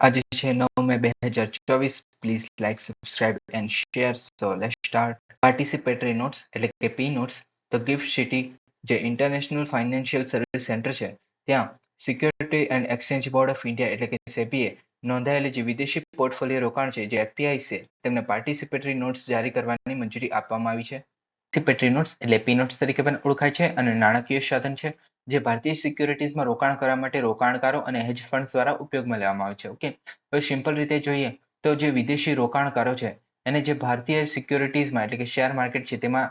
આજે છે નવ મે બે હજાર ચોવીસ please like subscribe and share so let start participatory notes એટલે કે P notes the gift city જે ઇન્ટરનેશનલ ફાઇનાન્શિયલ સર્વિસ સેન્ટર છે, ત્યાં security and exchange board of India એટલે કે સેબીએ નોંધાયેલી જે વિદેશી પોર્ટફોલિયો રોકાણ છે, જે એફપીઆઈ છે, તેમને પાર્ટિસિપેટરી નોટ્સ જારી કરવાની મંજૂરી આપવામાં આવી છે. પાર્ટિસિપેટરી નોટ્સ એટલે પી નોટ્સ તરીકે પણ ઓળખાય છે અને નાણાકીય સાધન છે. જે ભારતીય સિક્યોરિટીઝમાં રોકાણ કરવા માટે રોકાણકારો અને હેજ ફંડ્સ દ્વારા ઉપયોગમાં લેવામાં આવે છે, ઓકે? હવે સિમ્પલ રીતે જોઈએ તો જે વિદેશી રોકાણકારો છે, એને જે ભારતીય સિક્યુરિટીઝમાં એટલે કે શેર માર્કેટ છે, તેમાં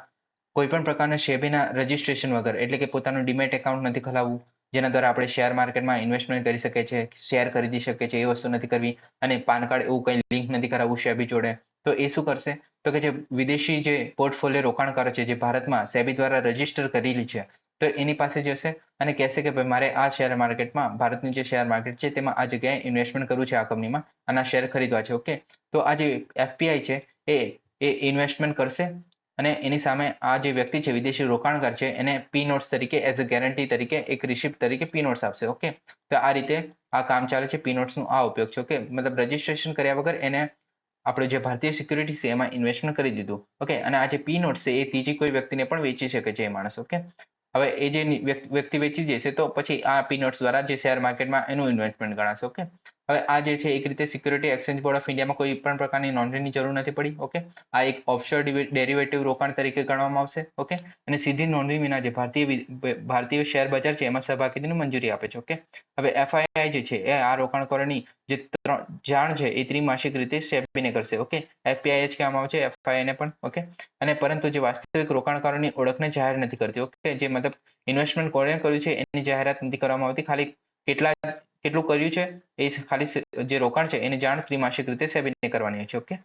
કોઈ પણ પ્રકારના શેબીના રજિસ્ટ્રેશન વગર, એટલે કે પોતાનું ડિમેટ એકાઉન્ટ નથી ખોલાવવું, જેના દ્વારા આપણે શેર માર્કેટમાં ઇન્વેસ્ટમેન્ટ કરી શકીએ છીએ, શેર ખરીદી શકીએ છીએ, એ વસ્તુ નથી કરવી, અને પાન કાર્ડ એવું કંઈ લિંક નથી કરાવવું શેબી જોડે, તો એ શું કરશે? તો કે જે વિદેશી જે પોર્ટફોલિયો રોકાણકારો છે, જે ભારતમાં સેબી દ્વારા રજિસ્ટર કરેલી છે તો એની પાસે જશે અને કહેશે કે ભાઈ, મારે આ શેર માર્કેટમાં ભારતની જે શેર માર્કેટ છે, તેમાં આ જગ્યાએ ઇન્વેસ્ટમેન્ટ કરવું છે આ કંપનીમાં આ શેર ખરીદવા છે ઓકે તો આ જે એફપીઆઈ છે, એ એ ઇન્વેસ્ટમેન્ટ કરશે અને એની સામે આ જે વ્યક્તિ છે, વિદેશી રોકાણકાર છે, એને પી નોટ્સ તરીકે એઝ અ ગેરંટી તરીકે, એક રિસિપ્ટ તરીકે પી નોટ્સ આપશે ઓકે તો આ રીતે આ કામ ચાલે છે પી નોટ્સનો આ ઉપયોગ છે ઓકે મતલબ રજિસ્ટ્રેશન કર્યા વગર એને આપણે જે ભારતીય સિક્યુરિટી છે, એમાં ઇન્વેસ્ટમેન્ટ કરી દીધું ઓકે અને આ જે પી નોટ્સ છે, એ ત્રીજી કોઈ વ્યક્તિને પણ વેચી શકે છે, એ માણસ ઓકે હવે એ જે વ્યક્તિ વેચી જશે તો પછી આ પીનોટ્સ દ્વારા જે શેર માર્કેટમાં એનું ઇન્વેસ્ટમેન્ટ ગણાશે ઓકે હવે આ જે છે, એક રીતે સિક્યુરિટી એક્સચેન્જ બોર્ડ ઓફ ઇન્ડિયામાં કોઈ પણ પ્રકારની નોંધણીની જરૂર નથી પડી ઓકે આ એક ઓફશોર ડેરિવેટિવ રોકાણ તરીકે ગણવામાં આવશે ઓકે અને સીધી નોંધણી વિના જે ભારતીય ભારતીય શેર બજાર છે, એમાં સહભાગીતાની મંજૂરી આપે છે ઓકે હવે એફઆઈઆઈ જે છે, એ આ રોકાણકારોની જે જાણ છે, એ ત્રિમાસિક રીતે સેબીને કરશે ઓકે એફપીઆઈ જ કહેવામાં આવે છે એફઆઈઆઈને પણ ઓકે અને પરંતુ જે વાસ્તવિક રોકાણકારોની ઓળખને જાહેર નથી કરતી ઓકે જે મતલબ ઇન્વેસ્ટમેન્ટ કોણે કર્યું છે, એની જાહેરાત નથી કરવામાં આવતી, ખાલી કેટલા કેટલું કર્યું છે? એ ખાલી જે રોકાણ છે, એની જાણ ત્રિમાસિક રીતે સેબીને કરવાની છે, ઓકે?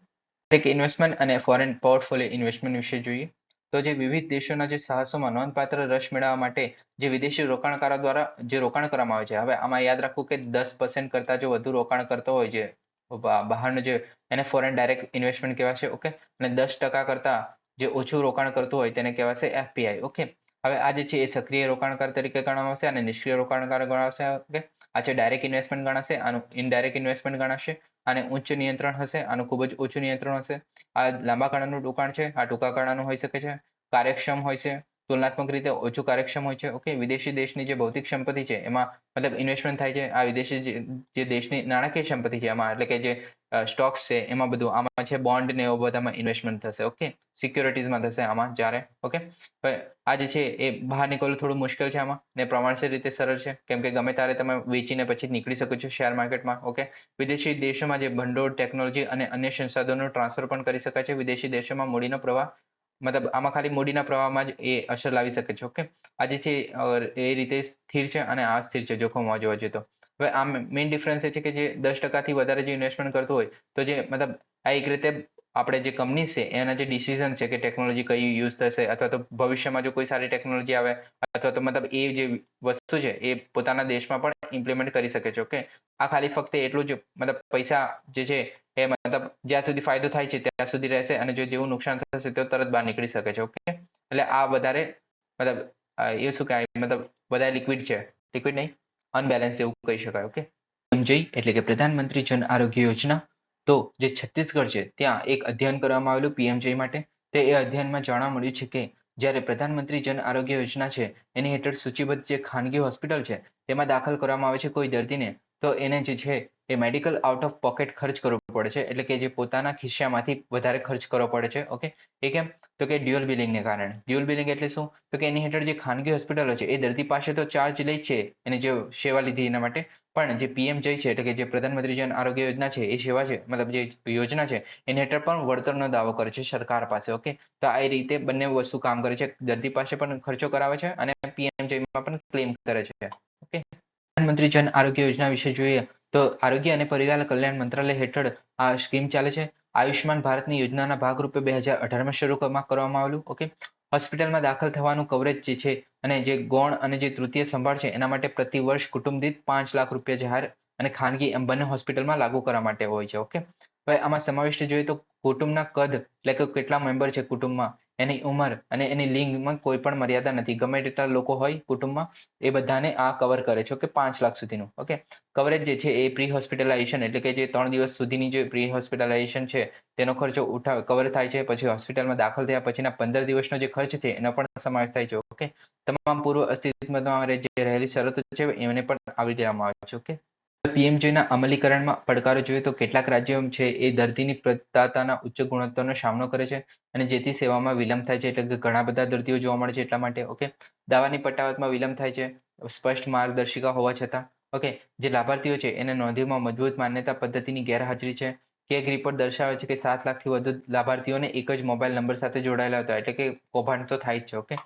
એટલે કે ઇન્વેસ્ટમેન્ટ અને ફોરેન પોર્ટફોલિયો ઇન્વેસ્ટમેન્ટ વિશે જોઈએ. તો જે વિવિધ દેશોના જે સાહસોમાં નોંધપાત્ર રસ મેળવવા માટે જે વિદેશી રોકાણકારો દ્વારા જે રોકાણ કરવામાં આવે છે, હવે આમાં યાદ રાખવું કે દસ પર્સન્ટ કરતાં જો વધુ રોકાણ કરતો હોય છે બહારનું જે એને ફોરેન ડાયરેક્ટ ઇન્વેસ્ટમેન્ટ કહેવાશે, ઓકે? અને દસ ટકા કરતાં જે ઓછું રોકાણ કરતું હોય તેને કહેવાશે એફપીઆઈ ઓકે? હવે આ જે છે એ સક્રિય રોકાણકાર તરીકે ગણવામાં આવશે અને નિષ્ક્રિય રોકાણકાર ગણાવશે ઓકે? આ છે ડાયરેક્ટ ઇન્વેસ્ટમેન્ટ ગણાશે, આનું ઇનડાયરેક્ટ ઇન્વેસ્ટમેન્ટ ગણાશે અને ઉચ્ચ નિયંત્રણ હશે, આનું ખૂબ જ ઓછું નિયંત્રણ હશે. આ લાંબા ગાળાનું રોકાણ છે, આ ટૂંકા ગાળાનું હોઈ શકે છે, કાર્યક્ષમ હોય છે, તુલનાત્મક રીતે ઓછું કાર્યક્ષમ હોય છે, ઓકે? વિદેશી દેશની જે ભૌતિક સંપત્તિ છે, એમાં મતલબ ઇન્વેસ્ટમેન્ટ થાય છે, આ વિદેશી જે દેશની નાણાકીય સંપત્તિ છે, એમાં એટલે કે જે સ્ટોક્સ છે, એમાં બધું આમાં છે, બોન્ડ ને એવું બધામાં ઇન્વેસ્ટમેન્ટ થશે ઓકે સિક્યોરિટીઝમાં થશે આમાં જ્યારે ઓકે આ જે છે, એ બહાર નીકળવું થોડું મુશ્કેલ છે આમાં, ને પ્રમાણસર રીતે સરળ છે. કેમ કે ગમે ત્યારે તમે વેચીને પછી નીકળી શકો છો શેર માર્કેટમાં ઓકે વિદેશી દેશોમાં જે ભંડોળ ટેકનોલોજી અને અન્ય સંસાધનો ટ્રાન્સફર પણ કરી શકાય છે. વિદેશી દેશોમાં મૂડીનો પ્રવાહ, મતલબ આમાં ખાલી મૂડીના પ્રવાહમાં જ એ અસર લાવી શકે છે ઓકે આ જે છે એ રીતે સ્થિર છે અને આ સ્થિર છે, જોખમમાં જોવા જઈએ તો. હવે આ મેઇન ડિફરન્સ એ છે કે જે દસ ટકાથી વધારે જે ઇન્વેસ્ટમેન્ટ કરતું હોય, તો જે મતલબ આ એક રીતે આપણે જે કંપની છે, એના જે ડિસિઝન છે કે ટેકનોલોજી કઈ યુઝ થશે અથવા તો ભવિષ્યમાં જો કોઈ સારી ટેકનોલોજી આવે અથવા તો મતલબ એ જે વસ્તુ છે એ પોતાના દેશમાં પણ ઇમ્પ્લિમેન્ટ કરી શકે છે ઓકે આ ખાલી ફક્ત એટલું જ મતલબ પૈસા જે છે એ મતલબ જ્યાં સુધી ફાયદો થાય છે ત્યાં સુધી રહેશે અને જો જેવું નુકસાન થશે તો તરત બહાર નીકળી શકે છે ઓકે એટલે આ વધારે મતલબ એ શું કહેવાય? મતલબ વધારે લિક્વિડ છે. લિક્વિડ નહીં? અનબેલેન્સ એવું કહી શકાય ઓકે પીએમજય એટલે કે પ્રધાનમંત્રી જન આરોગ્ય યોજના, તો જે છત્તીસગઢ છે, ત્યાં એક અધ્યયન કરવામાં આવેલું પીએમજય માટે, તે એ અધ્યયનમાં જાણવા મળ્યું છે કે જ્યારે પ્રધાનમંત્રી જન આરોગ્ય યોજના છે, એની હેઠળ સૂચિબદ્ધ જે ખાનગી હોસ્પિટલ છે, તેમાં દાખલ કરવામાં આવે છે કોઈ દર્દીને તો એને જે છે, એ મેડિકલ આઉટ ઓફ પોકેટ ખર્ચ કરવો પડે છે. એટલે કે જે પોતાના ખિસ્સામાંથી વધારે ખર્ચ કરવો પડે છે ઓકે એ કેમ? તો કે ડ્યુઅલ બિલિંગને કારણે. ડ્યુઅલ બિલિંગ એટલે શું? તો કે એની હેઠળ જે ખાનગી હોસ્પિટલો છે, એ દર્દી પાસે તો ચાર્જ લે છે, એને જે સેવા લીધી એના માટે. પણ જે પીએમ જય છે, એટલે કે જે પ્રધાનમંત્રી જન આરોગ્ય યોજના છે, એ સેવા છે, મતલબ જે યોજના છે, એની હેઠળ પણ વળતરનો દાવો કરે છે સરકાર પાસે ઓકે તો આ રીતે બંને વસ્તુ કામ કરે છે. દર્દી પાસે પણ ખર્ચો કરાવે છે અને પીએમ જયમાં પણ ક્લેમ કરે છે ઓકે પ્રધાનમંત્રી જન આરોગ્ય યોજના વિશે જોઈએ તો આરોગ્ય અને પરિવાર કલ્યાણ મંત્રાલય હેઠળ આ સ્કીમ ચાલે છે. આયુષ્યમાન ભારતની યોજનાના ભાગરૂપે બે હજાર અઢારમાં શરૂ કરવામાં આવેલું, ઓકે? હોસ્પિટલમાં દાખલ થવાનું કવરેજ જે છે અને જે ગૌણ અને જે તૃતીય સંભાળ છે એના માટે પ્રતિ વર્ષ કુટુંબ દીઠ પાંચ લાખ રૂપિયા જાહેર અને ખાનગી એમ બંને હોસ્પિટલમાં લાગુ કરવા માટે હોય છે, ઓકે? હવે આમાં સમાવિષ્ટ જોઈએ તો કુટુંબના કદ એટલે કે કેટલા મેમ્બર છે કુટુંબમાં? એની ઉંમર અને એની લિંગમાં કોઈ પણ મર્યાદા નથી. ગમે તેટલા લોકો હોય કુટુંબમાં, એ બધાને આ કવર કરે છે, ઓકે? પાંચ લાખ સુધીનું, ઓકે? કવરેજ જે છે એ પ્રી હોસ્પિટલાઇઝેશન એટલે કે જે ત્રણ દિવસ સુધીની જે પ્રી હોસ્પિટલાઇઝેશન છે, તેનો ખર્ચો ઉઠાવ કવર થાય છે, પછી હોસ્પિટલમાં દાખલ થયા પછીના પંદર દિવસનો જે ખર્ચ છે, એનો પણ સમાવેશ થાય છે, ઓકે? તમામ પૂર્વ અસ્તિત્વમાં જે રહેલી શરતો છે, એને પણ આવરી દેવામાં આવે છે, ઓકે? પીએમજીના અમલીકરણમાં પડકારો જોઈએ તો કેટલાક રાજ્યો છે એ દર્દીની પ્રદાતાના ઉચ્ચ ગુણવત્તાનો સામનો કરે છે અને જેથી સેવામાં વિલંબ થાય છે એટલે કે ઘણા બધા દર્દીઓ જોવા મળે છે એટલા માટે, ઓકે? દાવાની પટાવતમાં વિલંબ થાય છે, સ્પષ્ટ માર્ગદર્શિકા હોવા છતાં, ઓકે? જે લાભાર્થીઓ છે એને નોંધણીમાં મજબૂત માન્યતા પદ્ધતિની ગેરહાજરી છે. કેગ રિપોર્ટ દર્શાવે છે કે સાત લાખથી વધુ લાભાર્થીઓને એક જ મોબાઈલ નંબર સાથે જોડાયેલા હતા, એટલે કે કૌભાંડ તો થાય જ છે, ઓકે?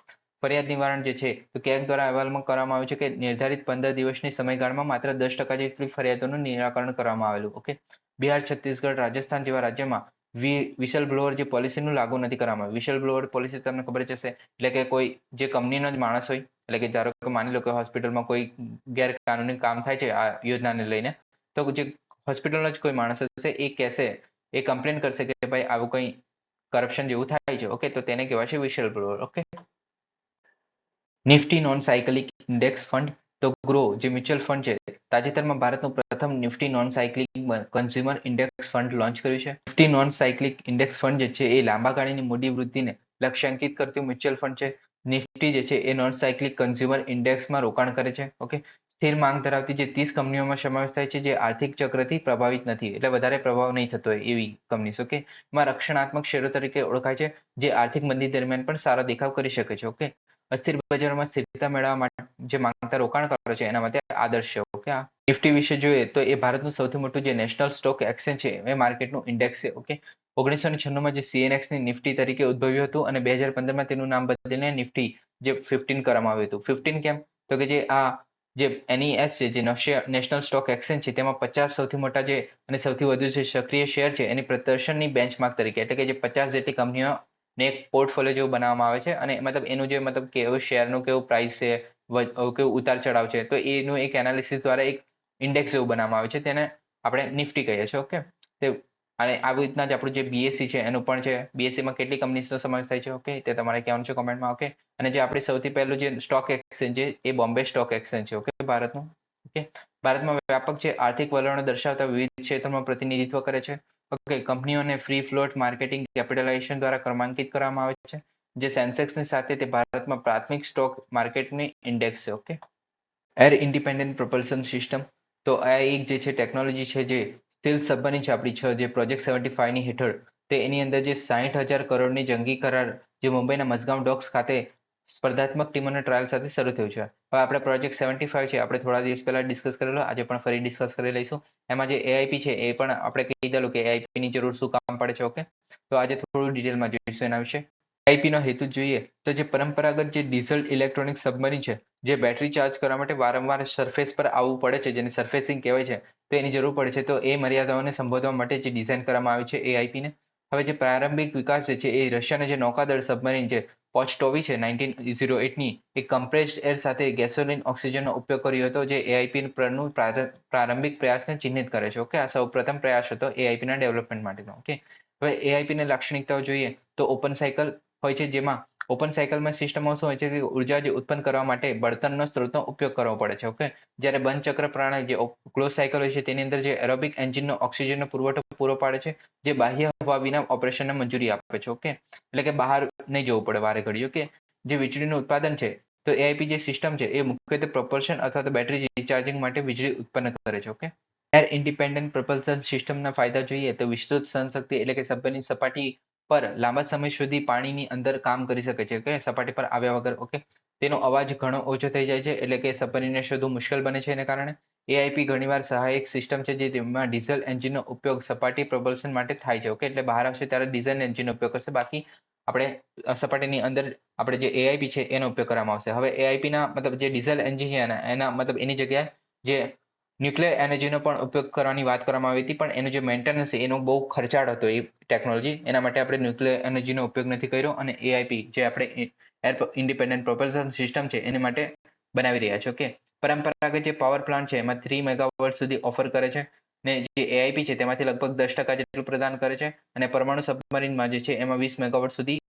ફરિયાદ નિવારણ જે છે, તો કેગ દ્વારા અહેવાલમાં કરવામાં આવ્યું છે કે નિર્ધારિત પંદર દિવસની સમયગાળામાં માત્ર દસ ટકા જેટલી ફરિયાદોનું નિરાકરણ કરવામાં આવેલું. ઓકે? બિહાર, છત્તીસગઢ, રાજસ્થાન જેવા રાજ્યમાં વિશલ બ્લોઅર જે પોલિસીનું લાગુ નથી કરવામાં આવ્યું. વિશલ બ્લોઅર પોલિસી તમને ખબર જ હશે. એટલે કે કોઈ જે કંપનીનો જ માણસ હોય, એટલે કે ધારો કે માની લો કે હોસ્પિટલમાં કોઈ ગેરકાનૂની કામ થાય છે આ યોજનાને લઈને, તો જે હોસ્પિટલનો જ કોઈ માણસ હશે, એ કહેશે, એ કમ્પ્લેન કરશે કે ભાઈ આવું કંઈ કરપ્શન જેવું થાય છે. ઓકે? તો તેને કહેવાય છે whistle blower okay? Nifty non cyclical index fund તો ગ્રો, જે મ્યુચ્યુઅલ ફંડ છે, તાજેતરમાં ભારતનું પ્રથમ Nifty non cyclical consumer index fund launch કર્યું છે. Nifty non cyclical index fund જે છે, એ લાંબા ગાળાની મૂડી વૃદ્ધિને લક્ષ્યાંકિત કરતું મ્યુચ્યુઅલ ફંડ છે. નિફ્ટી જે છે, એ નોન સાયકલિક કન્ઝ્યુમર ઇન્ડેક્સમાં રોકાણ કરે છે, ઓકે? સ્થિર માંગ ધરાવતી જે ત્રીસ કંપનીઓમાં સમાવેશ થાય છે, જે આર્થિક ચક્રથી પ્રભાવિત નથી, એટલે વધારે પ્રભાવ નહીં થતો હોય એવી કંપનીઝ, ઓકે? એમાં રક્ષણાત્મક શેરો તરીકે ઓળખાય છે, જે આર્થિક મંદી દરમિયાન પણ સારો દેખાવ કરી શકે છે, ઓકે? અસ્થિર બજારોમાં સ્થિરતા મેળવવા માટે જે માંગતા રોકાણકારો છે, એના માટે આદર્શ છે. ઓકે નિફ્ટી વિશે જોઈએ તો એ ભારતનું સૌથી મોટું જે નેશનલ સ્ટોક એક્સચેન્જ છે, એ માર્કેટનું ઇન્ડેક્સ છે. ઓકે ઓગણીસો ને છન્નુંમાં જે સીએનએક્સની નિફ્ટી તરીકે ઉદ્ભવ્યું હતું અને બે હજાર પંદરમાં તેનું નામ બદલીને નિફ્ટી જે ફિફ્ટીન કરવામાં આવ્યું હતું. ફિફ્ટીન કેમ? તો કે જે આ જે એનઈએસ છે, જે નેશનલ સ્ટોક એક્સચેન્જ છે, તેમાં પચાસ સૌથી મોટા જે અને સૌથી વધુ જે સક્રિય શેર છે, એની પ્રદર્શનની બેન્ચમાર્ક તરીકે, એટલે કે જે પચાસ જેટલી કંપનીઓ ને એક પોર્ટફોલિયો જેવું બનાવવામાં આવે છે અને મતલબ એનું જે મતલબ કેવું શેરનું કેવું પ્રાઇસ છે કેવું ઉતાર ચઢાવ છે, તો એનું એક એનાલિસિસ દ્વારા એક ઇન્ડેક્સ જેવું બનાવવામાં આવે છે, તેને આપણે નિફ્ટી કહીએ છીએ ઓકે તે અને આવી રીતના જ આપણું જે બીએસસી છે, એનું પણ છે. બીએસસીમાં કેટલી કંપનીઝનો સમાવેશ થાય છે ઓકે તે તમારે કહેવાનું છે કોમેન્ટમાં ઓકે અને જે આપણે સૌથી પહેલું જે સ્ટોક એક્સચેન્જ છે, એ બોમ્બે સ્ટોક એક્સચેન્જ છે ઓકે ભારતનું ઓકે ભારતમાં વ્યાપક છે આર્થિક વલણો દર્શાવતા વિવિધ ક્ષેત્રોમાં પ્રતિનિધિત્વ કરે છે. ઓકે કંપનીઓને ફ્રી ફ્લોટ માર્કેટિંગ કેપિટલાઇઝેશન દ્વારા ક્રમાંકિત કરવામાં આવે છે. જે સેન્સેક્સની સાથે તે ભારતમાં પ્રાથમિક સ્ટોક માર્કેટની ઇન્ડેક્સ છે okay air independent propulsion system તો આ એક જે છે ટેકનોલોજી છે, જે સ્ટીલ સબમરીન છે આપણી છ, જે પ્રોજેક્ટ સેવન્ટી ફાઇવની હેઠળ. તે એની અંદર જે સાહીઠ હજાર કરોડની જંગી કરાર, જે મુંબઈના મઝગામ ડોક્સ ખાતે સ્પર્ધાત્મક ટીમોના ટ્રાયલ સાથે શરૂ થયું છે. હવે આપણે પ્રોજેક્ટ સેવન્ટી ફાઈવ છે, આપણે થોડા દિવસ પહેલા ડિસ્કસ કરેલો, આજે પણ ફરી ડિસ્કસ કરી લઈશું. એમાં જે એઆઈપી છે, એ પણ આપણે કહી દેલું કે એઆઈપી ની જરૂર શું કામ પડે છે ઓકે તો આજે થોડું ડિટેલમાં જોઈશું એના વિશે. એઆઈપી નો હેતુ જોઈએ તો જે પરંપરાગત જે ડીઝલ ઇલેક્ટ્રોનિક સબમરીન છે, જે બેટરી ચાર્જ કરવા માટે વારંવાર સરફેસ પર આવવું પડે છે, જેને સરફેસિંગ કહેવાય છે, તો એની જરૂર પડે છે. તો એ મર્યાદાઓને સંબોધવા માટે જે ડિઝાઇન કરવામાં આવી છે એઆઈપીને હવે જે પ્રારંભિક વિકાસ છે એ રશિયાના જે નૌકાદળ સબમરીન છે પોચટોવી છે, નાઇન્ટીન ઝીરો એટની એક કમ્પ્રેસ્ડ એર સાથે ગેસોલિન, ઓક્સિજનનો ઉપયોગ કર્યો હતો, જે એઆઈપી પરનું પ્રારંભિક પ્રયાસને ચિહ્નિત કરે છે. ઓકે, આ સૌ પ્રથમ પ્રયાસ હતો એઆઈપીના ડેવલપમેન્ટ માટેનો. ઓકે, હવે એઆઈપીની લાક્ષણિકતાઓ જોઈએ તો ઓપન સાયકલ હોય છે, જેમાં ઓપન સાયકલમાં સિસ્ટમમાં શું હોય છે કે ઊર્જા જે ઉત્પન્ન કરવા માટે બળતણનો સ્ત્રોતનો ઉપયોગ કરવો પડે છે, ઓકે? જ્યારે બંધ ચક્ર પ્રણાલી જે ક્લોઝ સાયકલ હોય છે, તેની અંદર જે એરોબિક એન્જિનનો ઓક્સિજનનો પુરવઠો પૂરો પાડે છે, જે બાહ્ય હવા વિના ઓપરેશનને મંજૂરી આપે છે, ઓકે? એટલે કે બહાર નહીં જવું પડે વારે ઘડી ઓકે? જે વીજળીનું ઉત્પાદન છે, તો એઆઈપી જે સિસ્ટમ છે, એ મુખ્યત્વે પ્રપલ્શન અથવા તો બેટરી રિચાર્જિંગ માટે વીજળી ઉત્પન્ન કરે છે, ઓકે? એર ઇન્ડિપેન્ડન્ટ પ્રપલ્શન સિસ્ટમના ફાયદા જોઈએ તો વિસ્તૃત સહનશક્તિ એટલે કે સભ્યની સપાટી પર લાંબા સમય સુધી પાણીની અંદર કામ કરી શકે છે કે સપાટી પર આવ્યા વગર, ઓકે? તેનો અવાજ ઘણો ઓછો થઈ જાય છે, એટલે કે સબમરીનને શોધવું મુશ્કેલ બને છે એને કારણે. એઆઈપી ઘણીવાર સહાયક સિસ્ટમ છે, જે તેમાં ડીઝલ એન્જિનનો ઉપયોગ સપાટી પ્રબલ્શન માટે થાય છે, ઓકે? એટલે બહાર આવશે ત્યારે ડીઝલ એન્જિનનો ઉપયોગ કરશે. બાકી આપણે સપાટીની અંદર આપણે જે એઆઈપી છે, એનો ઉપયોગ કરવામાં આવશે. હવે એઆઈપીના મતલબ જે ડીઝલ એન્જિન છે એના એના, મતલબ એની જગ્યાએ જે ન્યુક્લિયર એનર્જીનો પણ ઉપયોગ કરવાની વાત કરવામાં આવી હતી, પણ એનો જે મેન્ટેનન્સ એનો બહુ ખર્ચાળ હતો એ ટેકનોલોજી એના માટે આપણે ન્યુક્લિયર એનર્જીનો ઉપયોગ નથી કર્યો અને એઆઈપી જે આપણે એર ઇન્ડિપેન્ડન્ટ પ્રોપલ્શન સિસ્ટમ છે, એની માટે બનાવી રહ્યા છે ઓકે પરંપરાગત જે પાવર પ્લાન્ટ છે, એમાં થ્રી મેગાવોટ સુધી ઓફર કરે છે ને જે એઆઈપી છે, તેમાંથી લગભગ દસ ટકા જેટલું પ્રદાન કરે છે અને પરમાણુ સબમરીનમાં જે છે, એમાં વીસ મેગાવોટ સુધી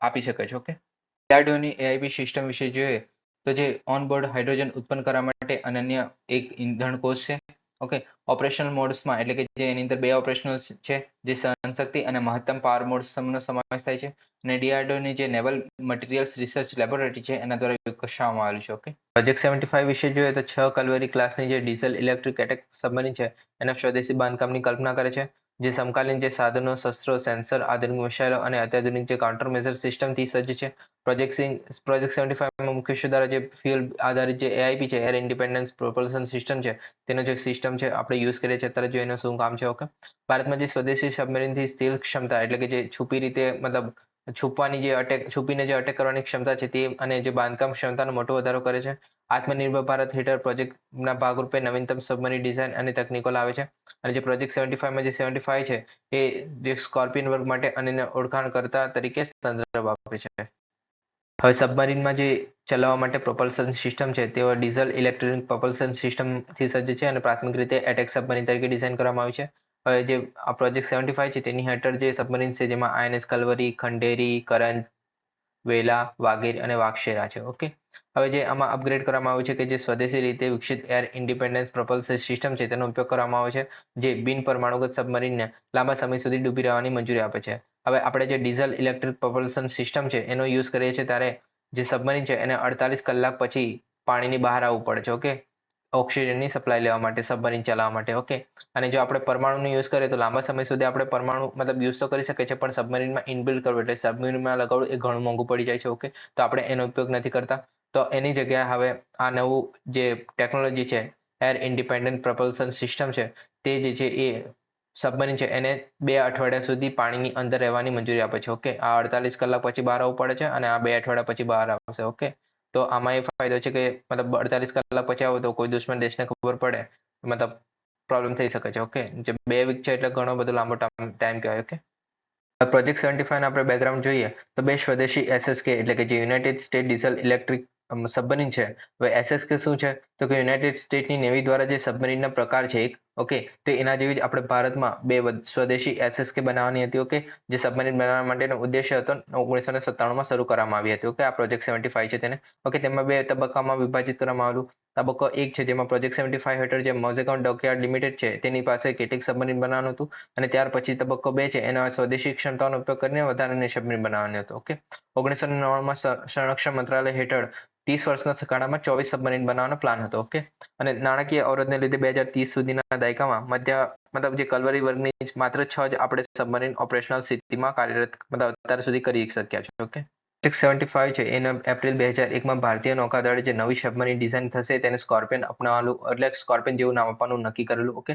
આપી શકે છે ઓકે ડીઆરડીઓની એઆઈપી સિસ્ટમ વિશે જોઈએ તો જે ઓનબોર્ડ હાઇડ્રોજન ઉત્પન્ન કરવા માટે અનન્ય એક ઇંધણ કોષ છે. ઓકે ઓપરેશનલ મોડ્સમાં એટલે કે જે એની અંદર બે ઓપરેશનલ છે, જે સહનશક્તિ અને મહત્તમ પાવર મોડ્સનો સમાવેશ થાય છે. અને ડીઆરડીઓની જે નેવલ મટીરિયલ્સ રિસર્ચ લેબોરેટરી છે, એના દ્વારા વિકસાવવામાં આવેલું છે ઓકે પ્રોજેક્ટ સેવન્ટી ફાઈવ વિશે જોઈએ તો છ કલવરી ક્લાસની જે ડીઝલ ઇલેક્ટ્રિક એટેક સબમરીન છે, એના સ્વદેશી બાંધકામની કલ્પના કરે છે. જે સમકાલીન જે સાધનો, શસ્ત્રો, સેન્સર, આધુનિક મિસાઇલો અને અત્યાધુનિક જે કાઉન્ટર મેઝર સિસ્ટમથી સજ્જ છે. પ્રોજેક્ટ પ્રોજેક્ટ સેવન્ટી ફાઈવમાં મુખ્ય સુધારા જે ફ્યુલ આધારિત જે એઆઈપી છે એર ઇન્ડિપેન્ડન્સ પ્રોપલ્સન સિસ્ટમ છે, તેનો જે સિસ્ટમ છે, આપણે યુઝ કરીએ છીએ, અત્યારે જો એનું શું કામ છે ઓકે ભારતમાં જે સ્વદેશી સબમરીનથી સ્થિર ક્ષમતા એટલે કે જે છુપી રીતે, મતલબ છુપવાની જે અટેક છુપીને જે અટેક કરવાની ક્ષમતા છે તે અને જે બાંધકામ ક્ષમતાનો મોટો વધારો કરે છે. આત્મનિર્ભર ભારત હેઠળ પ્રોજેક્ટના ભાગરૂપે નવીનતમ સબમરી ડિઝાઇન અને તકનીકો લાવે છે. અને જે પ્રોજેક્ટ સેવન્ટી ફાઈવમાં જે સેવન્ટી ફાઈવ છે, એ જે સ્કોર્પિયન વર્ગ માટે અને ઓળખાણ કરતા તરીકે સંદર્ભ આપે છે. હવે સબમરીનમાં જે ચલાવવા માટે પ્રોપલ્સન સિસ્ટમ છે, તેઓ ડીઝલ ઇલેક્ટ્રોનિક પ્રોપલ્સન સિસ્ટમથી સજ્જ છે અને પ્રાથમિક રીતે એટેક સબમરીન તરીકે ડિઝાઇન કરવામાં આવી છે. હવે જે આ પ્રોજેક્ટ સેવન્ટી ફાઈવ છે, તેની હેઠળ જે સબમરીન છે, જેમાં આઈએનએસ કલવરી ખંડેરી કરંજ વેલા, વાગેર અને વાક્ષેરા છે, ઓકે? હવે જે આમાં અપગ્રેડ કરવામાં આવ્યું છે કે જે સ્વદેશી રીતે વિકસિત એર ઇન્ડિપેન્ડન્સ પ્રોપલ્સન સિસ્ટમ છે, તેનો ઉપયોગ કરવામાં આવે છે, જે બિન પરમાણુગત સબમરીનને લાંબા સમય સુધી ડૂબી રહેવાની મંજૂરી આપે છે. હવે આપણે જે ડીઝલ ઇલેક્ટ્રિક પ્રપલ્સન સિસ્ટમ છે, એનો યુઝ કરીએ છીએ ત્યારે જે સબમરીન છે, એને અડતાલીસ કલાક પછી પાણીની બહાર આવવું પડે છે, ઓકે? ઓક્સિજનની સપ્લાય લેવા માટે, સબમરીન ચલાવવા માટે ઓકે અને જો આપણે પરમાણુનો યુઝ કરીએ તો લાંબા સમય સુધી આપણે પરમાણુ, મતલબ યુઝ તો કરી શકીએ છીએ, પણ સબમરીનમાં ઇનબિલ્ડ કરવું એટલે સબમરીનમાં લગાવવું એ ઘણું મોંઘું પડી જાય છે ઓકે તો આપણે એનો ઉપયોગ નથી કરતા. તો એની જગ્યાએ હવે આ નવું જે ટેકનોલોજી છે એર ઇન્ડિપેન્ડન્ટ પ્રપલ્સન સિસ્ટમ છે, તે જે છે એ સબમરીન છે, એને બે અઠવાડિયા સુધી પાણીની અંદર રહેવાની મંજૂરી આપે છે ઓકે આ અડતાલીસ કલાક પછી બહાર આવવું પડે છે અને આ બે અઠવાડિયા પછી બહાર આવશે ઓકે તો આમાં એ ફાયદો છે કે મતલબ અડતાલીસ કલાક પછી આવો તો કોઈ દુશ્મન દેશને ખબર પડે, મતલબ પ્રોબ્લેમ થઈ શકે છે ઓકે જે બે વીક છે એટલે ઘણો બધો લાંબો ટાઈમ કહેવાય ઓકે પ્રોજેક્ટ સેવન્ટી ફાઈવ આપણે બેકગ્રાઉન્ડ જોઈએ, તો બે સ્વદેશી એસએસકે એટલે કે જે united state diesel electric submarine છે. હવે એસએસકે શું છે? તો કે યુનાઇટેડ સ્ટેટની નેવી દ્વારા જે સબમરીનના પ્રકાર છે, એક ઓકે, તો એના જેવી જ આપણે ભારતમાં બે સ્વદેશી એસએસકે બનાવવાની હતી, ઓકે, જે સબમરીન બનાવવા માટેનો ઉદ્દેશ્ય હતો ઓગણીસો ને સત્તાણુંમાં શરૂ કરવામાં આવી હતી, ઓકે, આ પ્રોજેક્ટ સેવન્ટી ફાઈવ છે તેને. ઓકે, તેમાં બે તબક્કામાં વિભાજિત કરવામાં આવેલું. તબક્કો એક છે જેમાં પ્રોજેક્ટ સેવન્ટી ફાઈવ હેઠળ જે મોઝેકોન ડોકયાર્ડ લિમિટેડ છે, તેની પાસે કેટલીક સબમરીન બનાવવાનું હતું અને ત્યાર પછી તબક્કો બે છે, એના સ્વદેશી ક્ષમતાનો ઉપયોગ કરીને વધારાની સબમરીન બનાવવાનું હતું, ઓકે. ઓગણીસો નવ્વાણુંમાં સંરક્ષણ મંત્રાલય હેઠળ ત્રીસ વર્ષના ગાળામાં ચોવીસ સબમરીન બનાવવાનો પ્લાન હતો ઓકે અને નાણાકીય અવરોધને લીધે બે હજાર ત્રીસ સુધીના દાયકામાં મધ્ય, મતલબ જે કલવરી વર્ગની માત્ર છ જ આપણે સબમરીન ઓપરેશનલ સ્થિતિમાં કાર્યરત, મતલબ અત્યાર સુધી કરી શક્યા છે ઓકે સિક્સ સેવન્ટી ફાઈવ છે, એને એપ્રિલ બે હજાર એકમાં ભારતીય નૌકાદળે જે નવી સબમરીન ડિઝાઇન થશે તેને સ્કોર્પિયન અપનાવવાનું, એટલે સ્કોર્પિયન જેવું નામ આપવાનું નક્કી કરેલું ઓકે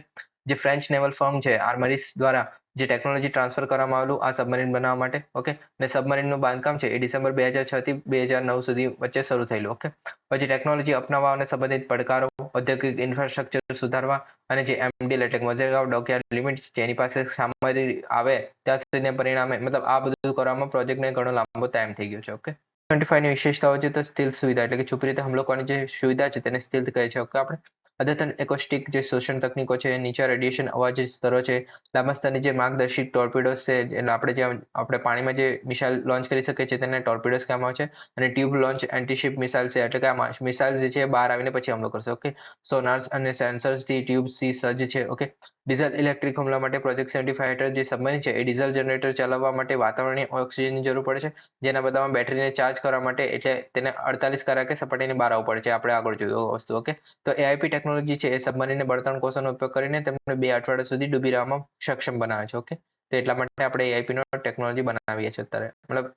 જે ફ્રેન્ચ નેવલ ફર્મ છે આર્મરીસ દ્વારા જે ટેકનોલોજી ટ્રાન્સફર કરવામાં આવેલું આ સબમરીન બનાવવા માટે ઓકે અને સબમરીનનું બાંધકામ છે એ ડિસેમ્બર બે હજાર છ થી બે હજાર નવ સુધી વચ્ચે શરૂ થયેલું ઓકે પછી ટેકનોલોજી અપનાવવા અને સંબંધિત પડકારો, ઔદ્યોગિક ઇન્ફ્રાસ્ટ્રક્ચર સુધારવા અને જે એમડીએલ એટલે મઝેરગાંવ ડોકયાર્ડ લિમિટ જેની પાસે સામગ્રી આવે ત્યાં સુધીને પરિણામે, મતલબ આ બધું કરવામાં પ્રોજેક્ટને ઘણો લાંબો ટાઈમ થઈ ગયો છે ઓકે ટ્વેન્ટી ફાઈવની વિશેષતાઓ છે તો સ્ટીલ સુવિધા, એટલે કે છુપી રીતે હુમલો કરવાની જે સુવિધા છે તેને સ્ટીલ કહે છે ઓકે આપણે? અદ્યતન એકોસ્ટિક જે શોષણ તકનીકો છે, નીચા રેડિયેશન અવાજ સ્તરો છે, લાંબા સ્તરની જે માર્ગદર્શિત ટોર્પિડોસ છે એટલે આપણે જે આપણે પાણીમાં જે મિસાઇલ લોન્ચ કરી શકીએ છીએ, તેને ટોર્પિડોસ કહેવામાં આવે છે અને ટ્યુબ લોન્ચ એન્ટીશિપ મિસાઇલ છે, એટલે કે આ મિસાઇલ જે છે બહાર આવીને પછી હુમલો કરશે, ઓકે? સોનાર્સ અને સેન્સર્સથી ટ્યુબથી સજ્જ છે, ઓકે? ડીઝલ ઇલેક્ટ્રિક હુમલા માટે પ્રોજેક્ટ સેવન્ટી ફાઈવ હેઠળ જે સબમરીન છે, એ ડીઝલ જનરેટર ચલાવવા માટે વાતાવરણીય ઓક્સિજનની જરૂર પડે છે, જેના બદલામાં બેટરીને ચાર્જ કરવા માટે એટલે તેને અડતાલીસ કલાકે સપાટીની બહાર આવવું પડે છે. આપણે આગળ જોયું વસ્તુ ઓકે તો એઆઈપી ટેકનોલોજી છે, એ સબમરીનને બળતણ કોષોનો ઉપયોગ કરીને તેમને બે અઠવાડિયા સુધી ડૂબી રહેવામાં સક્ષમ બનાવે છે ઓકે તો એટલા માટે આપણે એઆઈપીનો ટેકનોલોજી બનાવીએ છીએ અત્યારે, મતલબ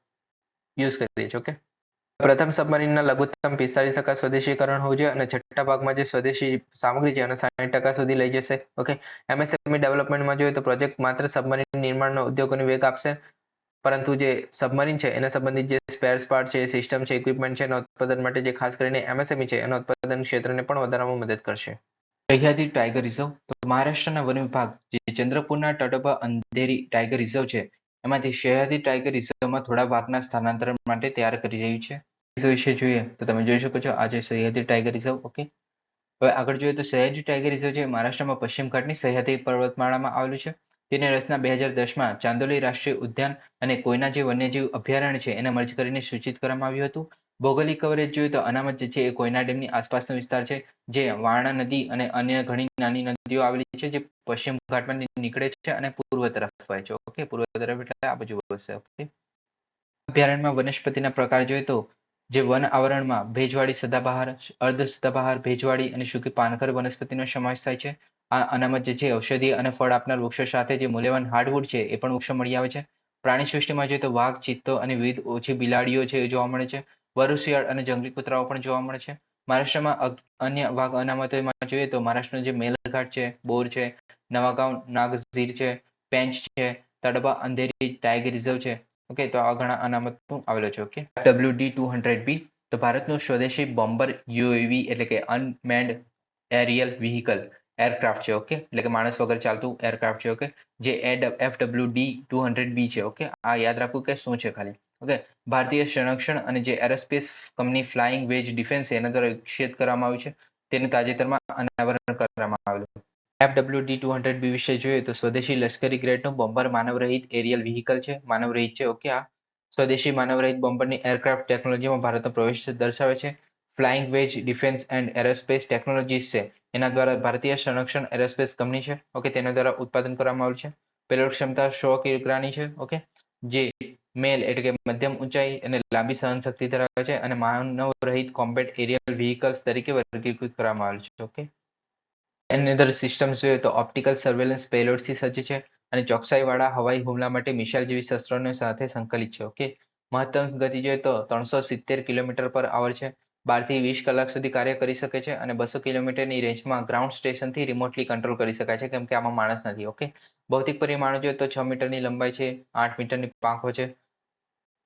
યુઝ કરીએ છીએ ઓકે પ્રથમ સબમરીનના લઘુત્તમ પિસ્તાલીસ ટકા સ્વદેશીકરણ હોવું જોઈએ અને છઠ્ઠા ભાગમાં જે સ્વદેશી સામગ્રી છે અને સાઠ ટકા સુધી લઈ જશે. ઓકે? એમએસએમઈ ડેવલપમેન્ટમાં જોઈએ તો પ્રોજેક્ટ માત્ર સબમરીન નિર્માણનો ઉદ્યોગોને વેગ આપશે, પરંતુ જે સબમરીન છે એના સંબંધિત જે સ્પેર્સ પાર્ટ છે, સિસ્ટમ છે, ઇક્વિપમેન્ટ છે, એના ઉત્પાદન માટે જે ખાસ કરીને એમએસએમઈ છે, એના ઉત્પાદન ક્ષેત્રને પણ વધારવામાં મદદ કરશે. Sahyadri tiger reserve. તો મહારાષ્ટ્રના વન વિભાગ જે ચંદ્રપુરના તટ પર અંધેરી ટાઈગર રિઝર્વ છે એમાંથી શહેરી ટાઈગર રિઝર્વમાં થોડા ભાગના સ્થાનાંતરણ માટે તૈયાર કરી રહ્યું છે. વિશે જોઈએ તો તમે જોઈ શકો છો આજે સહ્યાદ્રી ટાઈગર રિઝર્વ ઓકે હવે આગળ જોઈએ તો સહ્યાદ્રી ટાઈગર રિઝર્વ છે મહારાષ્ટ્રમાં પશ્ચિમ ઘાટની સહ્યાદ્રી પર્વતમાળામાં આવેલું છે. તેની રચના બે હજાર દસમાં ચાંદોલી રાષ્ટ્રીય ઉદ્યાન અને કોયના જે વન્યજીવ અભયારણ્ય છે, એને મર્જ કરીને સૂચિત કરવામાં આવ્યું હતું. ભૌગોલિક કવરેજ જોઈએ તો અનામત જે છે એ કોયના ડેમની આસપાસનો વિસ્તાર છે, જે વારણા નદી અને અન્ય ઘણી નાની નદીઓ આવેલી છે, જે પશ્ચિમ ઘાટમાંથી નીકળે છે અને પૂર્વ તરફ વહે છે. ઓકે, પૂર્વ તરફ એટલે આ બાજુ વહશે ઓકે. અભયારણ્યમાં વનસ્પતિના પ્રકાર જોઈએ તો, જે વન આવરણમાં ભેજવાળી સદાબહાર, અર્ધ સદાબહાર ભેજવાળી અને સૂકી પાનખર વનસ્પતિનો સમાવેશ થાય છે. આ અનામત જે છે, ઔષધીય અને ફળ આપનાર વૃક્ષો સાથે જે મૂલ્યવાન હાર્ડવુડ છે, એ પણ વૃક્ષો મળી આવે છે. પ્રાણી સૃષ્ટિમાં જોઈએ તો વાઘ, ચિત્તો અને વિવિધ ઓછી બિલાડીઓ છે, એ જોવા મળે છે. વરુ શિયાળ અને જંગલી કૂતરાઓ પણ જોવા મળે છે. મહારાષ્ટ્રમાં અન્ય વાઘ અનામતોમાં જોઈએ તો મહારાષ્ટ્રનો જે મેલઘાટ છે, બોર છે, નવાગાંવ નાગઝીર છે, પેંચ છે, તડબા અંધેરી ટાઈગર રિઝર્વ છે. ઓકે, તો આ ઘણા અનામત આવેલો છે, okay. W D two hundred B, તો ભારતનું સ્વદેશી બોમ્બર યુએવી એટલે કે અનમેન્ડ એરિયલ વ્હીકલ, એરક્રાફ્ટ છે, ઓકે. એટલે કે માણસ વગર ચાલતું એરક્રાફ્ટ છે, ઓકે. જે F W D two hundred B છે, ઓકે. આ યાદ રાખવું કે શું છે ખાલી? ઓકે, ભારતીય સંરક્ષણ અને જે aerospace company flying wedge defence એના દ્વારા વિકસિત કરવામાં આવ્યું છે, તેનું તાજેતરમાં અનાવરણ કરવામાં આવેલું F W D two hundred B વિશે જોઈએ તો સ્વદેશી લશ્કરી ગ્રેડનું બોમ્બર માનવરહિત એરિયલ વ્હીકલ છે. માનવરહિત છે, ઓકે, આ સ્વદેશી માનવરહિત બોમ્બરની એરક્રાફ્ટ ટેકનોલોજીમાં ભારતનો પ્રવેશ દર્શાવે છે. Flying wedge defence and aerospace technologies છે, એના દ્વારા ભારતીય સંરક્ષણ એરોસ્પેસ કંપની છે, ઓકે, તેના દ્વારા ઉત્પાદન કરવામાં આવ્યું છે. પેલોડ ક્ષમતા સો કિલોગ્રાની છે, ઓકે, જે મેલ એટલે કે મધ્યમ ઊંચાઈ અને લાંબી સહન શક્તિ ધરાવે છે અને માનવ રહિત કોમ્બેટ એરિયલ વ્હીકલ્સ તરીકે વર્ગીકૃત કરવામાં આવેલ છે ઓકે એની અંદર સિસ્ટમ્સ જોઈએ તો ઓપ્ટિકલ સર્વેલન્સ પેલોડથી સજ્જ છે અને ચોકસાઈવાળા હવાઈ હુમલા માટે મિસાઇલ જેવી શસ્ત્રોને સાથે સંકલિત છે ઓકે મહત્તમ ગતિ જોઈએ તો ત્રણસો સિત્તેર કિલોમીટર પર આવર છે. બારથી વીસ કલાક સુધી કાર્ય કરી શકે છે અને બસો કિલોમીટરની રેન્જમાં ગ્રાઉન્ડ સ્ટેશનથી રિમોટલી કંટ્રોલ કરી શકાય છે, કેમ કે આમાં માણસ નથી ઓકે ભૌતિક પરિમાણો જોઈએ તો છ મીટરની લંબાઈ છે, આઠ મીટરની પાંખો છે